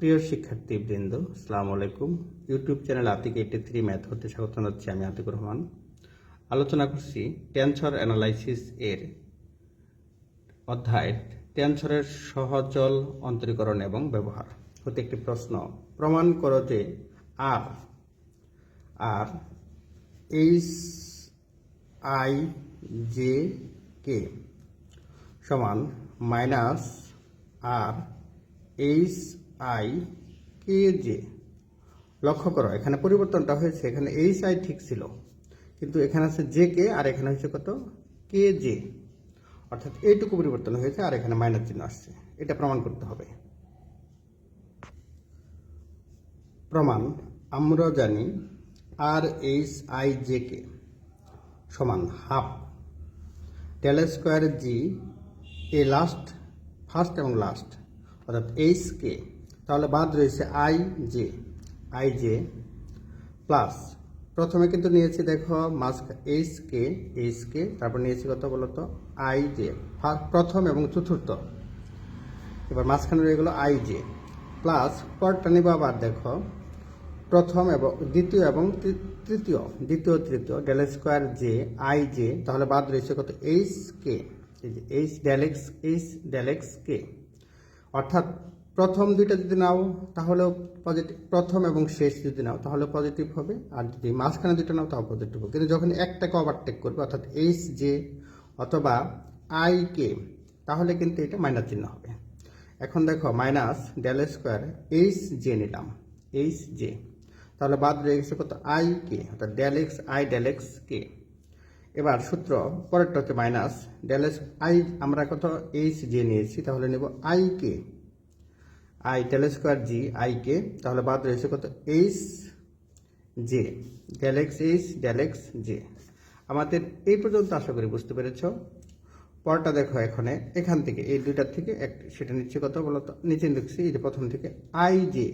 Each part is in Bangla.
প্রিয় শিক্ষার্থীবৃন্দ, আসসালামু আলাইকুম। YouTube channel Atik eighty three math হতে স্বাগত জানাচ্ছি আমি আতিকুর রহমান। আলোচনা করছি টেনসর অ্যানালাইসিস এর অধ্যায় টেনসরের সহজল, অন্তরীকরণ এবং ব্যবহার। হতে একটি প্রশ্ন, প্রমাণ করো যে আর R H I J K সমান minus R H I, K, J. লক্ষ্য করো, এখানে পরিবর্তনটা হয়েছে, এখানে এইচ, আই ঠিক ছিল। কিন্তু এখানে আছে জে, কে, আর এখানে হচ্ছে কত? K, J. অর্থাৎ এইটুকু পরিবর্তন হয়েছে, আর এখানে মাইনাস চিহ্ন আসছে। এটা প্রমাণ করতে হবে। প্রমাণ, আমরা জানি R, H, I, J, K সমান হাফ। ডেল স্কোয়ার জি, এ লাস্ট, ফার্স্ট এবং লাস্ট। অর্থাৎ এইচ, কে। তাহলে বাদ রয়েছে I J I J plus প্রথমে কিন্তু নিয়েছি দেখো মাস এইচ কে এইচ কে তারপর নিয়েছি কত বলতো? আই জে প্রথম এবং চতুর্থ। এবার মাঝখানে রয়ে গেলো আই জে প্লাস পরটা নিব আবার দেখো। প্রথম এবং দ্বিতীয় এবং তৃতীয়, দ্বিতীয়, তৃতীয় del square J I J তাহলে বাদ রয়েছে কত? H K H del x H del x K অর্থাৎ প্রথম দুইটা যদি নাও, তাহলেও পজিটিভ প্রথম এবং শেষ যদি নাও, তাহলে পজিটিভ হবে। আর যদি মাঝখানে দুটো নাও, তাও পজিটিভ হবে। কিন্তু যখন একটাকে ওভারটেক করবে, অর্থাৎ এইচ জে অথবা আই কে তাহলে কিন্তু এটা মাইনাস চিহ্ন হবে। এখন দেখো minus del square H J নিলাম। এইচ জে তাহলে বাদ রয়ে গেছে কত? আই কে অর্থাৎ del x I del x K এবার সূত্র পরেরটা হচ্ছে মাইনাস ডেল এক্স আই আমরা কত? এইচ জে নিয়েছি, তাহলে নেব I K I del square G I K তাহলে বাদ রয়েছে কত? H J del x H x J আমাদের এই পর্যন্ত আশা করি বুঝতে পেরেছ। পরটা দেখো এখানে, এখান থেকে, এই দুইটার থেকে এক, সেটা নিচ্ছে কত বলতো নিচে লিখছি এই যে প্রথম থেকে আই জে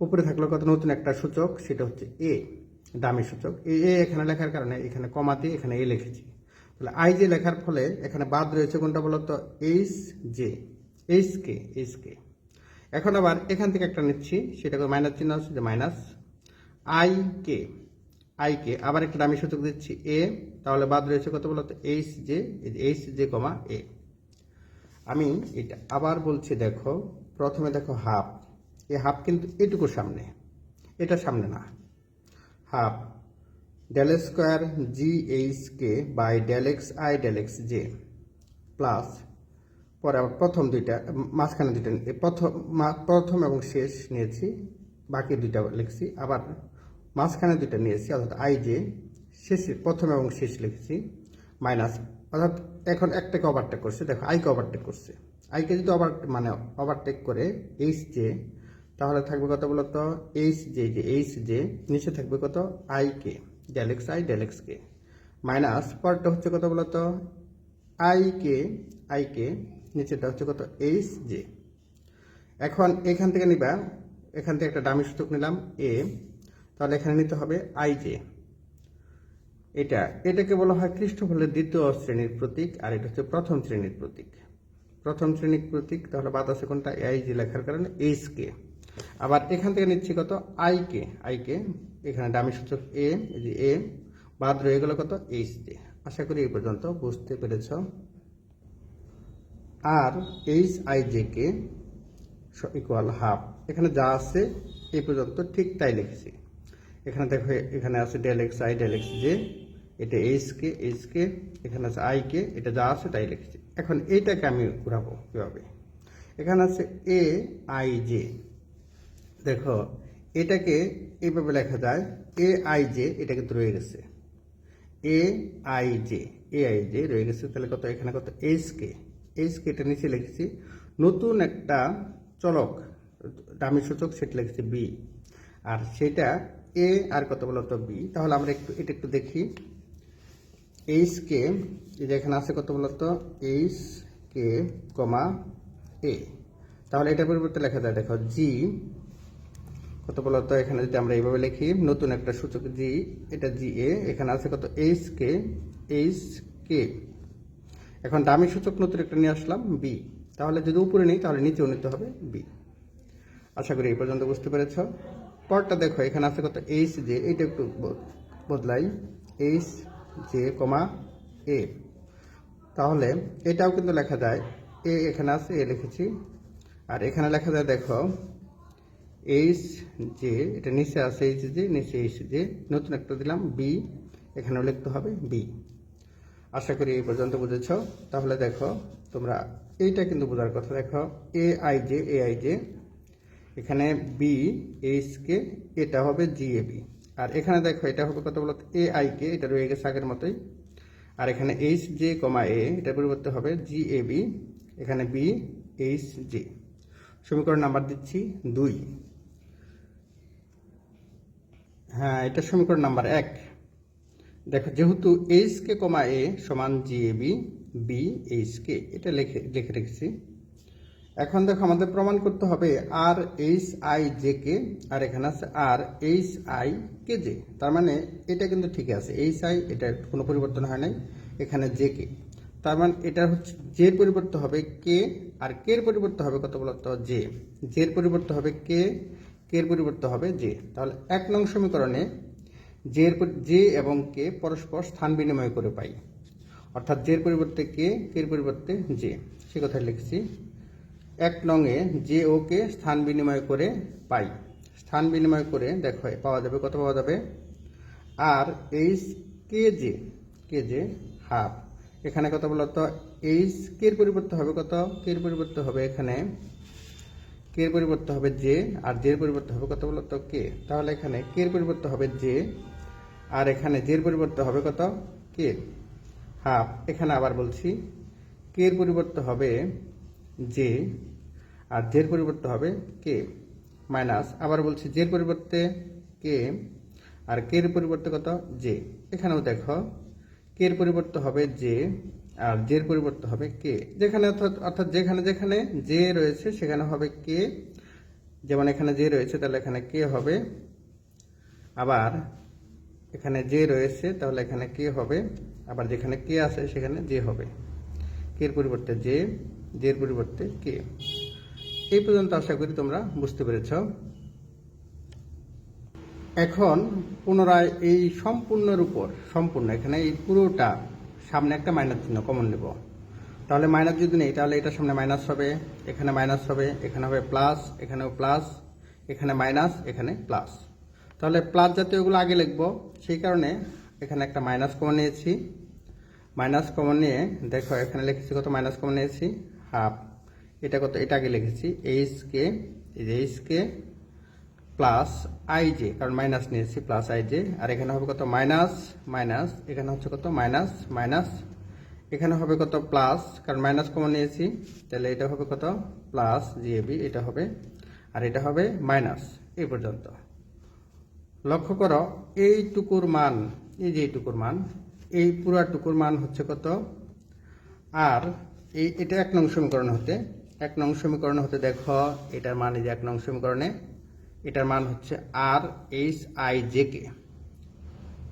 উপরে থাকল কত? নতুন একটা সূচক, সেটা হচ্ছে এ দামি সূচক। এ এখানে লেখার কারণে, এখানে কমাতে এখানে এ লিখেছি। তাহলে আই জে লেখার ফলে এখানে বাদ রয়েছে কোনটা বলতো H J H K H K এখন আবার এখান থেকে একটা নিচ্ছি সেটাকে মাইনাস চিহ্ন আছে, যে minus I K I K আবার একটা দামি সূচক দিচ্ছি এ তাহলে বাদ রয়েছে কত বলতো? এইচ জে এইচ জে কমা এ আমি এটা আবার বলছি, দেখো, প্রথমে দেখো হাফ এই হাফ কিন্তু এটুকুর সামনে, এটা সামনে না। Half del square G H K by del x I del x J plus পরে আবার প্রথম দুইটা মাঝখানে দুইটা প্রথম প্রথম এবং শেষ নিয়েছি, বাকি দুইটা লিখছি, আবার মাঝখানে দুইটা নিয়েছি, অর্থাৎ আই জে শেষে প্রথম এবং শেষ লিখছি মাইনাস অর্থাৎ এখন একটাকে ওভারটেক করছে, দেখো আইকে ওভারটেক করছে। আইকে যদি ওভার মানে ওভারটেক করে এইচ জে তাহলে থাকবে কত বলতো? এইচ জে যে এইচ জে নিচে থাকবে কত? I K del x I del x K minus পরটা হচ্ছে কত বলতো? আই কে আই কে নিচেটা হচ্ছে কত? এইচ জে এখন এখান থেকে নিবা, এখান থেকে একটা দামি সূচক নিলাম এ তাহলে এখানে নিতে হবে আই জে এটা, এটাকে বলা হয় খ্রিস্টফলের দ্বিতীয় শ্রেণির প্রতীক, আর এটা হচ্ছে প্রথম শ্রেণির প্রতীক। প্রথম শ্রেণির প্রতীক, তাহলে আছে কোনটা? আই জি লেখার কারণে এইচ কে আবার এখান থেকে নিচ্ছি কত? আই কে আই কে এখানে দামি সূচক এ যে এ বাদ রয়ে গেল কত? এইচ জে আশা করি এই পর্যন্ত বুঝতে পেরেছ। R H I J K equal half এখানে যা আছে এই পর্যন্ত ঠিক তাই লিখেছি। এখানে দেখো, এখানে আছে del x I del x J এটা এইচ কে এইচ কে এখানে আছে আই কে এটা যা আছে তাই লিখেছি। এখন এইটাকে আমি ঘুরাবো কীভাবে? এখানে আছে এ আই জে দেখো, এটাকে এইভাবে লেখা যায় এ আই জে এটা কিন্তু রয়ে গেছে। A I J A I J রয়ে গেছে, তাহলে কত? এখানে কত? এইচ কে এইচ কে এটা নিচে লিখেছি, নতুন একটা চলক দামি সূচক সেটা লিখেছি বি আর সেটা এ আর কত বলতো বি তাহলে আমরা একটু, এটা একটু দেখি। এইচ কে এখানে আছে কত বলতো এইচ কে কমা এ তাহলে এটা পরিবর্তে লেখা যায়, দেখো জি কত বলতো এখানে যদি আমরা এইভাবে লিখি, নতুন একটা সূচক জি এটা জি এ এখানে আছে কত? এইচ কে এইচ কে এখন দামি সূচক নতুন একটা নিয়ে আসলাম বি তাহলে যদি উপরে নেই, তাহলে নিচেও নিতে হবে বি আশা করি এই পর্যন্ত বুঝতে পেরেছ। পরটা দেখো, এখানে আছে কত এইচ জে এইটা একটু বদলাই। এইচ জে কমা এ তাহলে এটাও কিন্তু লেখা যায়। এ এখানে আছে এ লিখেছি। আর এখানে লেখা যায়, দেখো এইচ জে এটা নিচে আছে এইচ জে নিচে এইচ জে নতুন একটা দিলাম বি এখানেও লিখতে হবে বি আশা করি এই পর্যন্ত বুঝেছ। তাহলে দেখো, তোমরা এইটা কিন্তু বোঝার কথা। দেখো A I J A I J এখানে বি এইচ কে এটা হবে জি এ বি আর এখানে দেখো, এটা হবে কত বলতো? এ আই কে এটা রয়ে গেছে আগের মতোই। আর এখানে এইচ জে কমা এ এটা পরিবর্তে হবে জি এ বি এখানে বি এইচ জে সমীকরণ নাম্বার দিচ্ছি দুই। হ্যাঁ এটা সমীকরণ নাম্বার এক। দেখো, যেহেতু এইচ কে কমা এ সমান G A B B H K এটা লিখে লিখে রেখেছি। এখন দেখো, আমাদের প্রমাণ করতে হবে R H I J K আর এখানে আছে R H I K J তার মানে এটা কিন্তু ঠিক আছে এইচ আই এটা কোনো পরিবর্তন হয় নাই, এখানে জে কে তার মানে এটা হচ্ছে জের পরিবর্তে হবে কে আর কের পরিবর্তে হবে কত বলতো? জে জের পরিবর্তে হবে কে কের পরিবর্তে হবে জে তাহলে এক নং সমীকরণে জের পরি- জে এবং কে পরস্পর স্থান বিনিময় করে পাই। অর্থাৎ জের পরিবর্তে কে কের পরিবর্তে জে। সে কথা লিখছি। এক নংয়ে যে ওকে স্থান বিনিময় করে পাই। স্থান বিনিময় করে, দেখো পাওয়া যাবে, কত পাওয়া যাবে? R H K J K J half. এখানে কত বলতো এইচ কের পরিবর্তে হবে কত? কের পরিবর্তে হবে এখানে? কের পরিবর্তে হবে জে। আর জের পরিবর্তে হবে কত বলতো কে। তাহলে এখানে কের পরিবর্তে হবে জে। আর এখানে জের পরিবর্তে হবে কত? কে হাফ এখানে আবার বলছি কের পরিবর্তে হবে জে, আর জের পরিবর্তে হবে কে? মাইনাস। আবার বলছি জের পরিবর্তে কে? আর কের পরিবর্তে কত? জে। এখানেও দেখো, কের পরিবর্তে হবে জে, আর জের পরিবর্তে হবে কে। যেখানে অর্থাৎ অর্থাৎ যেখানে যেখানে জে রয়েছে, সেখানে হবে কে। যেমন এখানে জে রয়েছে, তাহলে এখানে কে হবে? আবার এখানে যে রয়েছে, তাহলে এখানে কে হবে? আবার যেখানে কে আছে, সেখানে যে হবে। কের পরিবর্তে যে জের পরিবর্তে কে। এই পর্যন্ত আশা করি তোমরা বুঝতে পেরেছ। এখন পুনরায় এই সম্পূর্ণের উপর, সম্পূর্ণ, এখানে এই পুরোটা, সামনে একটা মাইনাস চিহ্ন কমন নেব। তাহলে মাইনাস যদি নেই, তাহলে এটার সামনে মাইনাস হবে, এখানে মাইনাস হবে, এখানে হবে প্লাস এখানেও প্লাস এখানে মাইনাস, এখানে প্লাস তাহলে প্লাস জাতীয়গুলো আগে লিখব। সেই কারণে এখানে একটা মাইনাস কমন নিয়েছি। মাইনাস কমন নিয়ে দেখো, এখানে লিখেছি কত মাইনাস কমন নিয়েছি? হাফ এটা কত? এটা আগে লিখেছি। H K H K plus I J কারণ মাইনাস নিয়েছি প্লাস আই জে আর এখানে হবে কত? মাইনাস মাইনাস এখানে হচ্ছে কত? মাইনাস মাইনাস এখানে হবে কত? প্লাস কারণ মাইনাস কমন নিয়েছি। তাহলে এটা হবে কত? প্লাস জিএবি এটা হবে। আর এটা হবে মাইনাস এই পর্যন্ত। লক্ষ্য করো এইটুকুর মান, এই যে এইটুকুর মান, এই পুরাটুকুর মান হচ্ছে কত? আর এই, এটা এক নং সমীকরণ হতে, এক নং সমীকরণ হতে দেখো, এটার মান এই যে এক নং সমীকরণে, এটার মান হচ্ছে R H I J K.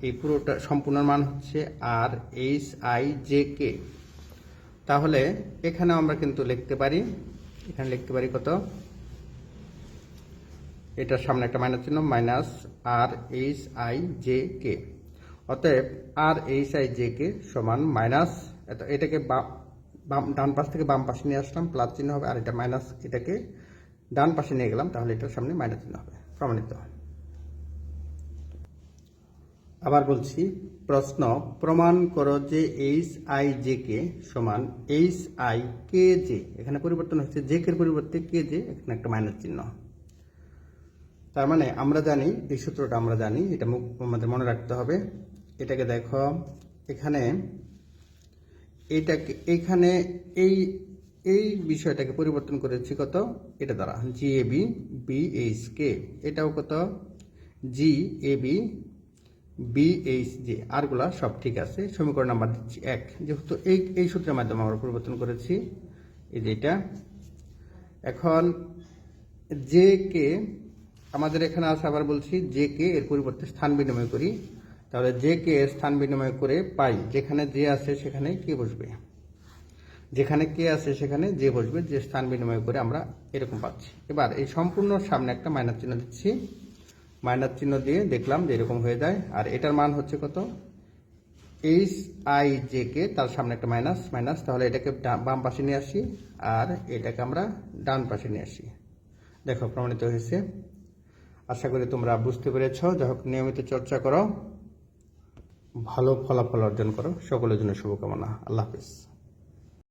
এই পুরোটা সম্পূর্ণ মান হচ্ছে R H I J K. তাহলে এখানে আমরা কিন্তু লিখতে পারি, এখানে লিখতে পারি কত? এটার সামনে একটা মাইনাস চিহ্ন, minus R H I J K. অতএব R H I J K সমান মাইনাস এটাকে বাম ডান পাশ থেকে বাম পাশে নিয়ে আসলাম, প্লাস চিহ্ন হবে আর এটা মাইনাস এটাকে ডান পাশে নিয়ে গেলাম, তাহলে এটার সামনে মাইনাস চিহ্ন হবে। প্রমাণিত। আবার বলছি, প্রশ্ন, প্রমাণ করো যে এইচ আই জে কে সমান এইচ আই কে জে। এখানে পরিবর্তন হচ্ছে, জে কে পরিবর্তে কে জে, এখানে একটা মাইনাস চিহ্ন। তার মানে আমরা জানি, এই সূত্রটা আমরা জানি, এটা আমাদের মনে রাখতে হবে। এটাকে দেখো, এখানে এইটাকে এখানে এই এই বিষয়টাকে পরিবর্তন করেছি কত? এটা দ্বারা G A B B H K এটাও কত? G A B B H J আরগুলা সব ঠিক আছে, সমীকরণ নাম্বার দিচ্ছি এক। যেহেতু এই এই সূত্রের মাধ্যমে আমরা পরিবর্তন করেছি, এই যে এটা। এখন জে কে আমাদের এখানে আছে আবার বলছি জে কে এর পরিবর্তে স্থান বিনিময় করি। তাহলে জে কে এর স্থান বিনিময় করে পাই, যেখানে যে আছে সেখানে কে বসবে? যেখানে কে আছে সেখানে যে বসবে, যে স্থান বিনিময় করে আমরা এরকম পাচ্ছি। এবার এই সম্পূর্ণ সামনে একটা মাইনাস চিহ্ন দিচ্ছি। মাইনাস চিহ্ন দিয়ে দেখলাম যে এরকম হয়ে যায়। আর এটার মান হচ্ছে কত? এইচ আই জে কে তার সামনে একটা মাইনাস মাইনাস, তাহলে এটাকে বাম পাশে নিয়ে আসি, আর এটাকে আমরা ডান পাশে নিয়ে আসি। দেখো প্রমাণিত হয়েছে। আশা করি তোমরা বুঝতে পেরেছ। যাই হোক, নিয়মিত চর্চা করো। ভালো ফলাফল অর্জন করো। সকলের জন্য শুভকামনা। আল্লাহ হাফিজ।